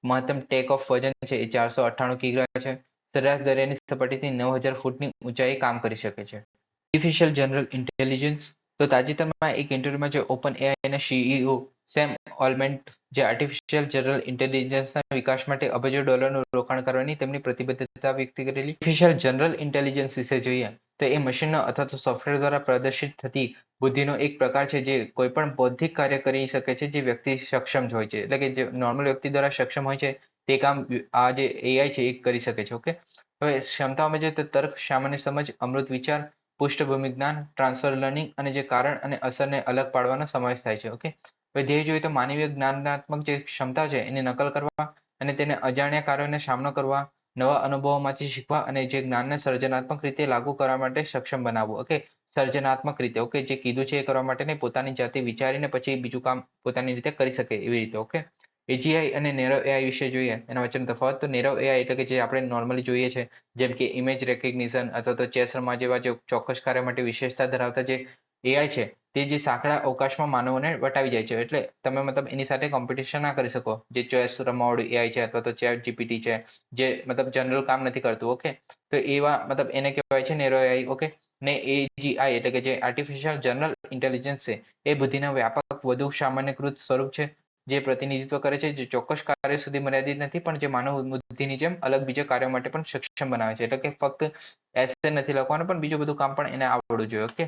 મહત્તમ ટેક ઓફ વજન છે એ ચારસો અઠ્ઠાણું કિગ્રા છે. સરેરાશ દરિયાની સપાટીથી નવ હજાર ફૂટની ઊંચાઈ કામ કરી શકે છે. આર્ટિફિશિયલ જનરલ ઇન્ટેલિજન્સ તો તાજેતરમાં એક ઇન્ટરવ્યુમાં જે ઓપન એઆઈના સીઈઓ સેમ ઓલમેન્ટ જે આર્ટિફિશિયલ જનરલ ઇન્ટેલિજન્સના વિકાસ માટે અબજો ડોલરનું રોકાણ કરવાની તેમની પ્રતિબદ્ધતા વ્યક્ત કરેલી. આર્ટિફિશિયલ જનરલ ઇન્ટેલિજન્સ વિશે જોઈએ. તો એ મશીનનો અથવા તો સોફ્ટવેર દ્વારા પ્રદર્શિત થતી બુદ્ધિનો એક પ્રકાર છે જે કોઈ પણ બૌદ્ધિક કાર્ય કરી શકે છે જે વ્યક્તિ સક્ષમ હોય છે. એટલે કે જે નોર્મલ વ્યક્તિ દ્વારા સક્ષમ હોય છે તે કામ આ જે એઆઈ છે એ કરી શકે છે. ઓકે હવે ક્ષમતાઓમાં જોઈએ તો તર્ક, સામાન્ય સમજ અમૃત વિચાર, પૃષ્ઠભૂમિ જ્ઞાન ટ્રાન્સફર લર્નિંગ અને જે કારણ અને અસરને અલગ પાડવાનો સમાવેશ થાય છે. ઓકે હવે ધ્યેય જોઈએ તો માનવીય જ્ઞાનાત્મક જે ક્ષમતા છે એની નકલ કરવા અને તેને અજાણ્યા કાર્યોને સામનો કરવા નવા અનુભવોમાંથી શીખવા અને જે જ્ઞાનને સર્જનાત્મક રીતે લાગુ કરવા માટે સક્ષમ બનાવવું. ઓકે સર્જનાત્મક રીતે. ઓકે જે કીધું છે એ કરવા માટે નહીં પોતાની જાતે વિચારીને પછી બીજું કામ પોતાની રીતે કરી શકે એવી રીતે. ઓકે એજીઆઈ અને નેરવ એઆઈ વિશે જોઈએ. એના વચ્ચેનો તફાવત તો નેરવ એઆઈ એટલે કે જે આપણે નોર્મલી જોઈએ છે, જેમ કે ઇમેજ રેકગ્નિશન અથવા તો ચેસ રમવા જેવા જે ચોક્કસ કાર્ય માટે વિશેષતા ધરાવતા જે એઆઈ છે તે જે સાંકડા અવકાશમાં માનવોને વટાવી જાય છે. એટલે તમે મતલબ એની સાથે કોમ્પિટિશન ના કરી શકો. જે ચેસ રમવાવાળું એઆઈ છે અથવા તો ચેટ જીપીટી છે, જે મતલબ જનરલ કામ નથી કરતું ઓકે તો એવા મતલબ એને કહેવાય છે નેરો એઆઈ ઓકે ને એજીઆઈ એટલે કે જે આર્ટિફિશિયલ જનરલ ઇન્ટેલિજન્સ છે, એ બુદ્ધિના વ્યાપક, વધુ સામાન્યકૃત સ્વરૂપ છે, જે પ્રતિનિધિત્વ કરે છે, જે ચોક્કસ કાર્ય સુધી મર્યાદિત નથી, પણ જે માનવ બુદ્ધિની જેમ અલગ બીજા કાર્યો માટે પણ સક્ષમ બનાવે છે. એટલે કે ફક્ત એસે નથી લખવાનું, પણ બીજું બધું કામ પણ એને આવડવું જોઈએ ઓકે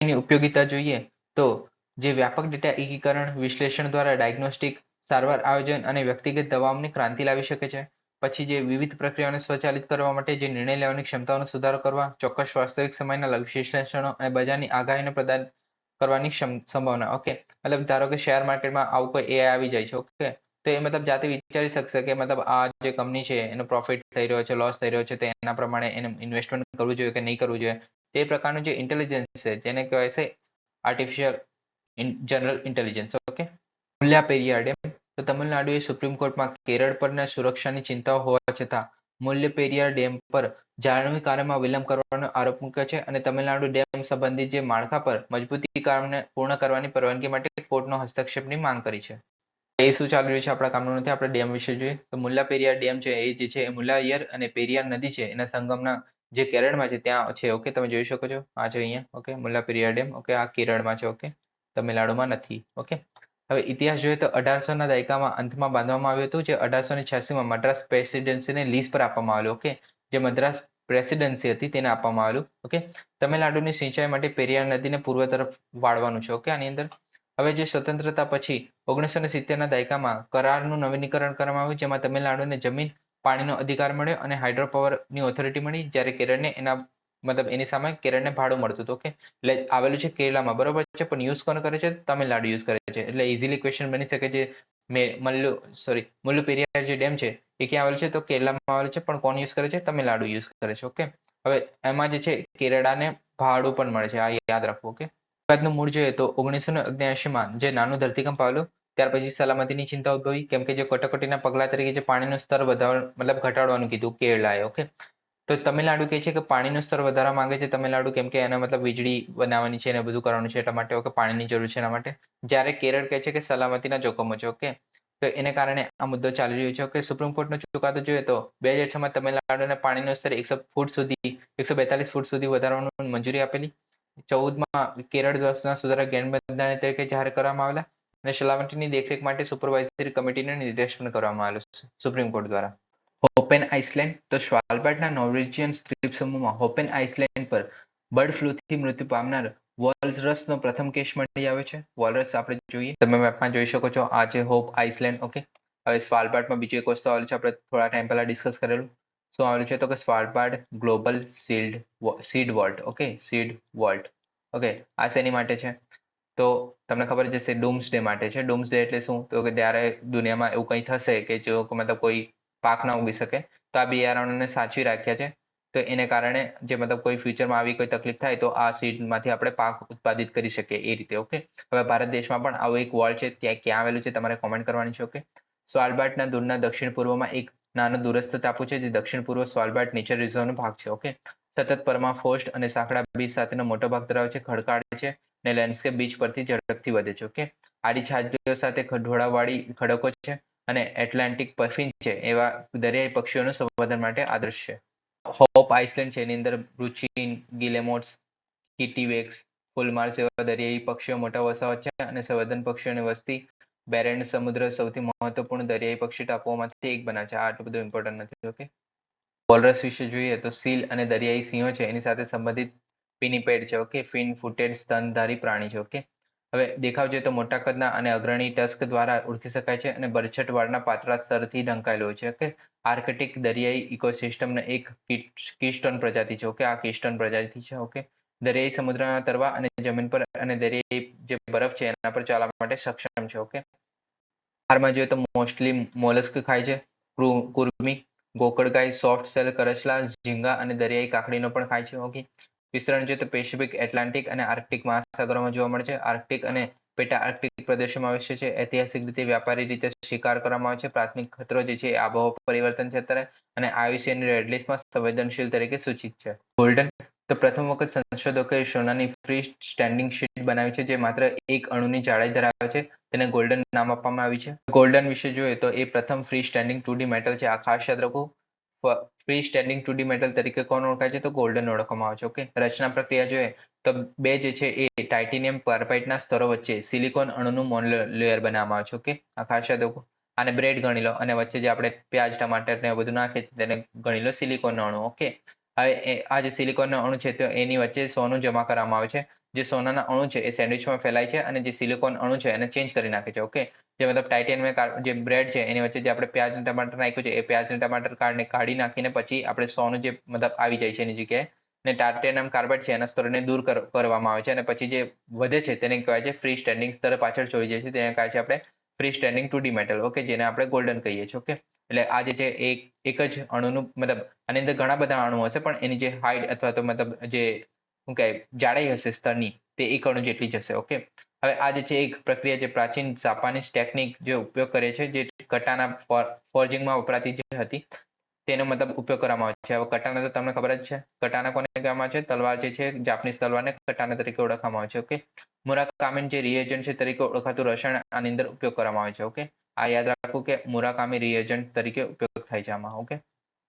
એની ઉપયોગિતા જોઈએ તો જે વ્યાપક ડેટા એકીકરણ, વિશ્લેષણ દ્વારા ડાયગ્નોસ્ટિક સારવાર આયોજન અને વ્યક્તિગત દવાઓની ક્રાંતિ લાવી શકે છે. પછી જે વિવિધ પ્રક્રિયાઓને સ્વચાલિત કરવા માટે જે નિર્ણય લેવાની ક્ષમતાઓનો સુધારો કરવા, ચોક્કસ વાસ્તવિક સમયના વિશ્લેષણો અને બજારની આગાહીને પ્રદાન કરવાની સંભાવના. ઓકે મતલબ ધારો કે શેર માર્કેટમાં આવું કોઈ એઆઈ આવી જાય છે. ઓકે તો એ મતલબ જાતે વિચારી શકશે કે મતલબ આ જે કંપની છે, એનો પ્રોફિટ થઈ રહ્યો છે લોસ થઈ રહ્યો છે, તો એના પ્રમાણે એને ઇન્વેસ્ટમેન્ટ કરવું જોઈએ કે નહીં કરવું જોઈએ? તે પ્રકારનું જે ઇન્ટેલિજન્સ છે તેને કહેવાય છે artificial general intelligence okay Mullaperiyar dam તો તમિલનાડુએ સુપ્રીમ કોર્ટમાં કેરળ પરના સુરક્ષાની ચિંતાઓ હોવા છતાં મૂલ્ય પેરિયાર ડેમ પર જાળવણી કાર્યમાં વિલંબ કરવાનો આરોપ મૂક્યો છે અને તમિલનાડુ ડેમ સંબંધિત જે માળખા પર મજબૂતી કામને પૂર્ણ કરવાની પરવાનગી માટે કોર્ટનો હસ્તક્ષેપની માંગ કરી છે. એ શું ચાલી રહ્યું છે? આપણા કામનું નથી, આપણે ડેમ વિશે જોઈએ. તો મુલ્લા પેરિયાર ડેમ છે, એ જે છે, એ મુલ્લાયર અને પેરિયાર નદી છે. એના સંગમના જે કેરળમાં છે, ત્યાં છે ઓકે તમે જોઈ શકો છો. આ છે અહીંયા okay Mulla Periyar dam okay આ કેરળમાં છે ઓકે તમિલનાડુમાં નથી ઓકે હવે ઇતિહાસ જોઈએ તો અઢારસોના દાયકામાં અંતમાં બાંધવામાં આવ્યું હતું, જે અઢારસો ને છ્યાસીમાં મદ્રાસ પ્રેસિડેન્સીને લીઝ પર આપવામાં આવેલું ઓકે જે મદ્રાસ પ્રેસિડેન્સી હતી, તેને આપવામાં આવેલું ઓકે તમિલનાડુની સિંચાઈ માટે પેરિયાર નદીને પૂર્વ તરફ વાળવાનું છે ઓકે આની અંદર. હવે જે સ્વતંત્રતા પછી ઓગણીસો ને સિત્તેરના દાયકામાં કરારનું નવીનીકરણ કરવામાં આવ્યું, જેમાં તમિલનાડુને જમીન પાણીનો અધિકાર મળ્યો અને હાઇડ્રો પાવરની ઓથોરિટી મળી, જ્યારે કેરળને એના, મતલબ એની સામે કેરળને ભાડું મળતું હતું ઓકે એટલે આવેલું છે કેરળમાં, બરોબર છે? પણ યુઝ કોણ કરે છે? તમિલનાડુ યુઝ કરે છે. એટલે ઇઝીલી ક્વેશ્ચન બની શકે છે, મે, મલ્લુ સોરી મુલ્લુ પેરિયાર જે ડેમ છે, એ ક્યાં આવેલું છે? તો કેરળમાં આવેલું છે, પણ કોણ યુઝ કરે છે? તમિલનાડુ યુઝ કરે છે ઓકે હવે એમાં જે છે, કેરળાને ભાડું પણ મળે છે, આ યાદ રાખવું ઓકે મૂળ જોઈએ તો ઓગણીસો ને અગ્યાસીમાં જે નાનું ધરતીકંપ આવેલું ત્યાર પછી સલામતીની ચિંતા ઉદ્ભવી, કેમ કે જે કટોકટીના પગલા તરીકે જે પાણીનું સ્તર વધારવા મતલબ ઘટાડવાનું કીધું કેરળાએ ઓકે? તો તમિલનાડુ કહે છે કે પાણીનું સ્તર વધારવા માંગે છે તમિલનાડુ, કેમ કે એના મતલબ વીજળી બનાવવાની છે અને બધું કરવાનું છે એટલા માટે, ઓકે, પાણીની જરૂર છે એના માટે. જ્યારે કેરળ કહે છે કે સલામતીના જોખમો છે, ઓકે? તો એને કારણે આ મુદ્દો ચાલી રહ્યો છે, ઓકે? સુપ્રીમ કોર્ટનો ચુકાદો જોઈએ તો બે હજાર છમાં તમિલનાડુને પાણીનું સ્તર એકસો ફૂટ સુધી, એકસો બેતાલીસ ફૂટ સુધી વધારવાનું મંજૂરી આપેલી. ચૌદમાં કેરળ દસના સુધારા ગેરબંધારણ તરીકે જાહેર કરવામાં આવેલા. અને સલામતીની દેખરેખ માટે સુપરવાઇઝરી કમિટીને નિર્દેશ પણ કરવામાં આવ્યો છે સુપ્રીમ કોર્ટ દ્વારા. હોપેન આઇસલેન્ડ તો સ્વાલબાર્ડના નોર્વેજિયન દ્વીપ સમૂહમાં હોપેન આઇસલેન્ડ પર બર્ડ ફ્લૂથી મૃત્યુ પામનાર વોલરસનો પ્રથમ કેસ મળી આવ્યો છે. વોલરસ આપણે જોઈએ. તમે મેપમાં જોઈ શકો છો. આ છે હોપ આઇસલેન્ડ ઓકે હવે સ્વાલબાર્ડમાં બીજો એક વસ્તુ આવેલું છે. આપણે થોડા ટાઈમ પહેલા ડિસ્કસ કરેલું. શું આવેલું છે? તો કે Svalbard global sealed seed vault okay seed vault okay આ શેની માટે છે? તો તમને ખબર જ હશે ડૂમ્સ ડે માટે છે. ડૂમ્સ ડે એટલે શું? તો કે ત્યારે દુનિયામાં એવું કંઈ થશે કે જો મતલબ કોઈ પાક ના ઉગી શકે, તો આ બિયારણોને સાચવી રાખ્યા છે. તો એને કારણે જે મતલબ કોઈ ફ્યુચરમાં આવી કોઈ તકલીફ થાય, તો આ સીડમાંથી આપણે પાક ઉત્પાદિત કરી શકીએ એ રીતે ઓકે હવે ભારત દેશમાં પણ આવું એક વોલ છે, ત્યાં ક્યાં આવેલું છે તમારે કોમેન્ટ કરવાની છે ઓકે સ્વાલબાર્ટના દૂરના દક્ષિણ પૂર્વમાં એક નાનો દૂરસ્થ ટાપુ છે, જે દક્ષિણ પૂર્વ સ્વાલબાર્ટ નેચર રિઝર્વનો ભાગ છે ઓકે સતત પરમાં ફોસ્ટ અને સાંકડા બીચ સાથેનો મોટો ભાગ ધરાવે છે, ખડકાળ છે અને લેન્ડસ્કેપ બીચ પરથી ઝડપથી વધે છે ઓકે આડી છાજલીઓ સાથે ઢોળાવાળી ખડકો છે અને એટલાન્ટિક પફિન છે, એવા દરિયાઈ પક્ષીઓનું સંવર્ધન માટે આદર્શ છે. હોપ આઇસલેન્ડ છે, એની અંદર રુચિન ગિલેમોટ્સ કિટીવેક્સ ફૂલમાર્સ એવા દરિયાઈ પક્ષીઓ મોટા વસાવત છે અને સંવર્ધન પક્ષીઓની વસ્તી બેરેન્ડ સમુદ્ર સૌથી મહત્વપૂર્ણ દરિયાઈ પક્ષી ટાપુઓમાંથી એક બનાવે છે. આ આટલું બધું ઇમ્પોર્ટન્ટ નથી ઓકે વોલરસ વિશે જોઈએ તો સીલ અને દરિયાઈ સિંહો છે, એની સાથે સંબંધિત પિનિપેડ છે ઓકે ફિન ફૂટેડ સ્તનધારી પ્રાણી છે ઓકે હવે દેખાવ જોઈએ તો મોટા કદના અને અગ્રણી ટસ્ક દ્વારા ઓળખી શકાય છે અને બરછટ વાળના પાતળા સ્તરથી ઢંકાયેલો છે ઓકે આર્કટિક દરિયાઈ ઇકોસિસ્ટમનો એક કીસ્ટોન પ્રજાતિ છે ઓકે આ કીસ્ટોન પ્રજાતિ છે ઓકે દરિયાઈ સમુદ્રના તરવા અને જમીન પર અને દરિયાઈ જે બરફ છે, એના પર ચાલવા માટે સક્ષમ છે ઓકે આહારમાં જોઈએ તો મોસ્ટલી મોલસ્ક ખાય છે કુર્મી, ગોકળગાય, સોફ્ટ સેલ, કરચલા, ઝીંગા અને દરિયાઈ કાકડીનો પણ ખાય છે ઓકે વિસ્તરણ જોઈએ તો પેસિફિક એટલાન્ટિક અને આર્કટિક મહાસાગરોમાં જોવા મળે છે. આર્કટિક અને પેટા આર્કટિક પ્રદેશોમાં આવે છે. ઐતિહાસિક રીતે વ્યાપારી રીતે શિકાર કરવામાં આવે છે. પ્રાથમિક ખતરો જે છે આબોહવા પરિવર્તન છે અત્યારે અને આયુષ્યની રેડ લિસ્ટમાં સંવેદનશીલ તરીકે સૂચિત છે. ગોલ્ડન તો પ્રથમ વખત સંશોધકોએ સોનાની ફ્રી સ્ટેન્ડિંગ શીટ બનાવી છે જે માત્ર એક અણુની જાડાઈ ધરાવે છે. તેને ગોલ્ડન નામ આપવામાં આવ્યું છે. ગોલ્ડન વિશે જોઈએ તો એ પ્રથમ free standing two D metal છે. આ ખાસ યાદ રાખવું ફ્રી સ્ટેન્ડિંગ ટુ મેટલ તરીકે કોણ ઓળખાય છે? તો ગોલ્ડન ઓળખવામાં આવે છે ઓકે રચના પ્રક્રિયા જોઈએ તો બે જે છે એ ટાઇટેનિયમ કાર્બાઇડના સ્તરો વચ્ચે સિલિકોન અણુનું મોનોલેયર બનાવવામાં આવે છે ઓકે આ ખાસ યાદ આને બ્રેડ ગણી લો, અને વચ્ચે જે આપણે પ્યાજ, ટમાટર ને બધું નાખીએ છીએ તેને ગણી લો સિલિકોન અણુ ઓકે હવે આ જે સિલિકોનનો અણુ છે તો એની વચ્ચે સોનું જમા કરવામાં આવે છે. જે સોનાના અણુ છે એ સેન્ડવિચમાં ફેલાય છે અને જે સિલિકોન અણુ છે એને ચેન્જ કરી નાખે છે ઓકે જે મતલબ ટાઇટેનિયમ જે બ્રેડ છે, એની વચ્ચે જે આપણે પ્યાજ અને ટમાટર નાખ્યું છે, એ પ્યાજ અને ટમાટર કાઢને કાઢી નાખીને પછી આપણે સોનું જે મતલબ આવી જાય છે એની જગ્યાએ, ને ટાઇટેનિયમ કાર્બેટ છે, એના સ્તરને દૂર કરવામાં આવે છે અને પછી જે વધે છે તેને કહેવાય છે ફ્રી સ્ટેન્ડિંગ સ્તર પાછળ છોડી જાય છે. તેને કહેવાય છે આપણે free standing two metal okay જેને આપણે ગોલ્ડન કહીએ છીએ ઓકે એટલે આ જે છે એક એક જ અણુનું મતલબ, આની અંદર ઘણા બધા અણુ હશે, પણ એની જે હાઇટ અથવા તો મતલબ જે શું કહેવાય, જાડાઈ હશે સ્તરની, તે એક અણુ જેટલી જ હશે ઓકે હવે આ જે છે, એક પ્રક્રિયા જે પ્રાચીન જાપાનીઝ ટેકનિક જે ઉપયોગ કરે છે, જે કટાના ફોર્જિંગમાં વપરાતી જે હતી, તેનો મતલબ ઉપયોગ કરવામાં આવે છે. હવે કટાના તો તમને ખબર જ છે. કટાના કોને કહેવામાં છે? તલવાર જે છે, જાપાનીઝ તલવારને કટાના તરીકે ઓળખવામાં આવે છે, ઓકે? મુરાકામીન જે રિએજન્ટ છે, તરીકે ઓળખાતું રસાયણ આની અંદર ઉપયોગ કરવામાં આવે છે, ઓકે? આ યાદ રાખવું કે મુરાકામી રિએજન્ટ તરીકે ઉપયોગ થાય છે આમાં, ઓકે?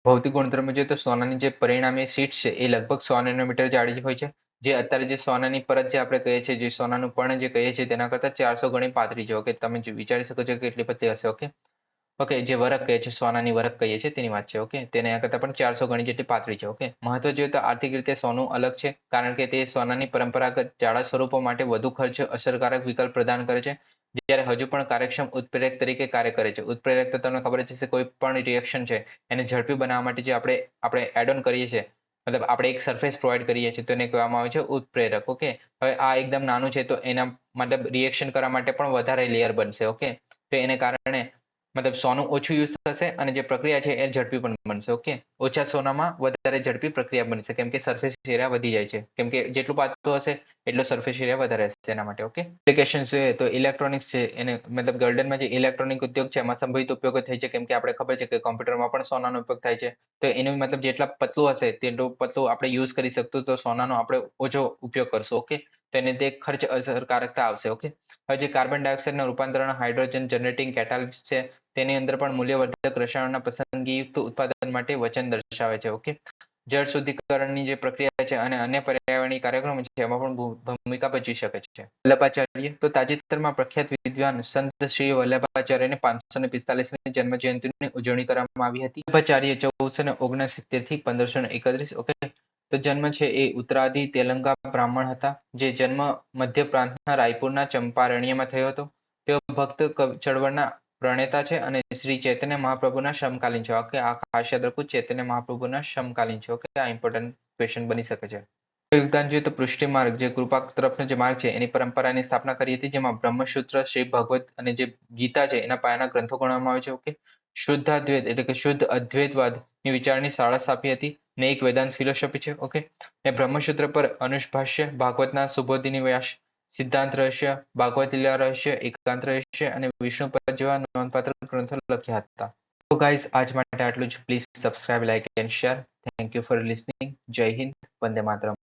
ભૌતિક ગુણધર્મો જોઈએ તો સોનાની જે પરિણામી શીટ છે, એ લગભગ સો નેનોમીટર જાડી હોય છે. જે અત્યારે જે સોનાની પરત જે આપણે કહીએ છીએ, જે સોનાનું પણ જે કહીએ છીએ, તેના કરતાં ચારસો ગણી પાતળી છે ઓકે તમે વિચારી શકો છો કે કેટલી પતલી હશે ઓકે ઓકે જે વરખ કહે છે, સોનાની વરખ કહીએ છીએ, તેની વાત છે ઓકે તેના કરતાં પણ ચારસો ગણી જેટલી પાતળી છે ઓકે મહત્વ જોઈએ તો આર્થિક રીતે સોનું અલગ છે, કારણ કે તે સોનાની પરંપરાગત જાડા સ્વરૂપો માટે વધુ ખર્ચ અસરકારક વિકલ્પ પ્રદાન કરે છે, જ્યારે હજુ પણ કાર્યક્ષમ ઉત્પ્રેરક તરીકે કાર્ય કરે છે. ઉત્પ્રેરક તો તમને ખબર હશે કોઈ પણ રિએક્શન છે, એને ઝડપી બનાવવા માટે જે આપણે આપણે એડ ઓન કરીએ છીએ મતલબ આપણે એક સરફેસ પ્રોવાઈડ કરીએ છીએ તો એને કહેવામાં આવે છે ઉત્પ્રેરક ઓકે હવે આ એકદમ નાનું છે તો એના મતલબ રિએક્શન કરવા માટે પણ વધારે લેયર બનશે ઓકે તો એને કારણે મતલબ સોનું ઓછું યુઝ થશે અને જે પ્રક્રિયા છે એ ઝડપી પણ બનશે ઓકે ઓછા સોનામાં વધારે ઝડપી પ્રક્રિયા બનશે, કેમ કે સરફેસ એરિયા વધી જાય છે. કેમ કે જેટલું પાતળું હશે, એટલો સરફેસ એરિયા વધારે હશે એના માટે ઓકે એપ્લિકેશન છે તો ઇલેક્ટ્રોનિક્સ છે, એને મતલબ ગર્ડનમાં જે ઇલેક્ટ્રોનિક ઉદ્યોગ છે, એમાં સંભવિત ઉપયોગ થાય છે, કેમ કે આપણે ખબર છે કે કોમ્પ્યુટરમાં પણ સોનાનો ઉપયોગ થાય છે. તો એનું મતલબ જેટલા પતલું હશે, તેટલું પતલું આપણે યુઝ કરી શકતું, તો સોનાનો આપણે ઓછો ઉપયોગ કરશું ઓકે તો એને તે ખર્ચ અસરકારકતા આવશે ઓકે હવે જે કાર્બન ડાયોક્સાઇડના રૂપાંતરણ હાઇડ્રોજન જનરેટિંગ કેટાલિસ્ટ છે તેની અંદર પણ મૂલ્યવર્ધક રસાયણોના પસંદગીયુક્ત ઉત્પાદન માટે વચન દર્શાવે છે, ઓકે? જળ શુદ્ધિકરણની જે પ્રક્રિયા છે અને અન્ય પર્યાવરણીય કાર્યક્રમો છે, એમાં પણ ભૂમિકા ભજવી શકે છે. વલ્લભાચાર્ય, તો તાજેતરમાં પ્રખ્યાત વિદ્વાન સંત શ્રી વલ્લભાચાર્યને પાંચસો ને પિસ્તાલીસમી જન્મ જયંતિની ઉજવણી કરવામાં આવી હતી. વલ્લભાચાર્ય ચૌદસો ને ઓગણસિત્તેરથી પંદરસો ને એકત્રીસ, ઓકે? તો જન્મ છે એ ઉત્તરાદી તેલંગા બ્રાહ્મણ હતા, જે જન્મ મધ્ય પ્રાંતના રાયપુરના ચંપારણ્યમાં થયો હતો. તેઓ ભક્ત ચળવળના પ્રણેતા છે અને શ્રી ચૈતન્ય મહાપ્રભુના સમકાલીન છે ઓકે આ ખાસ યાદ રાખવું ચૈતન્ય મહાપ્રભુના સમકાલીન છે ઓકે આ ઇમ્પોર્ટન્ટ ક્વેશ્ચન બની શકે છે. યોગદાન જોઈએ તો પૃષ્ટિ માર્ગ, જે કૃપા તરફનો જે માર્ગ છે, એની પરંપરાની સ્થાપના કરી હતી, જેમાં બ્રહ્મસૂત્ર, શ્રી ભગવત અને જે ગીતા છે, એના પાયાના ગ્રંથો ગણવામાં આવે છે, ઓકે? શુદ્ધ અદ્વૈત, એટલે કે શુદ્ધ અદ્વૈતવાદની વિચારની શાળા સ્થાપી હતી, ને એક વેદાંત ફિલોસોફી છે, ઓકે? ને બ્રહ્મસૂત્ર પર અનુષ્ભાષ્ય ભાગવતના સુબોધિની વ્યાસ સિદ્ધાંત રહસ્ય, ભાગવત લીલા રહસ્ય, એકાંત રહસ્ય અને વિષ્ણુ પદ જેવા નોંધપાત્ર ગ્રંથો લખ્યા હતા. તો ગાઈઝ આજ માટે આટલું જ. Please subscribe like and share thank you for listening Jai Hind. Vande Mataram.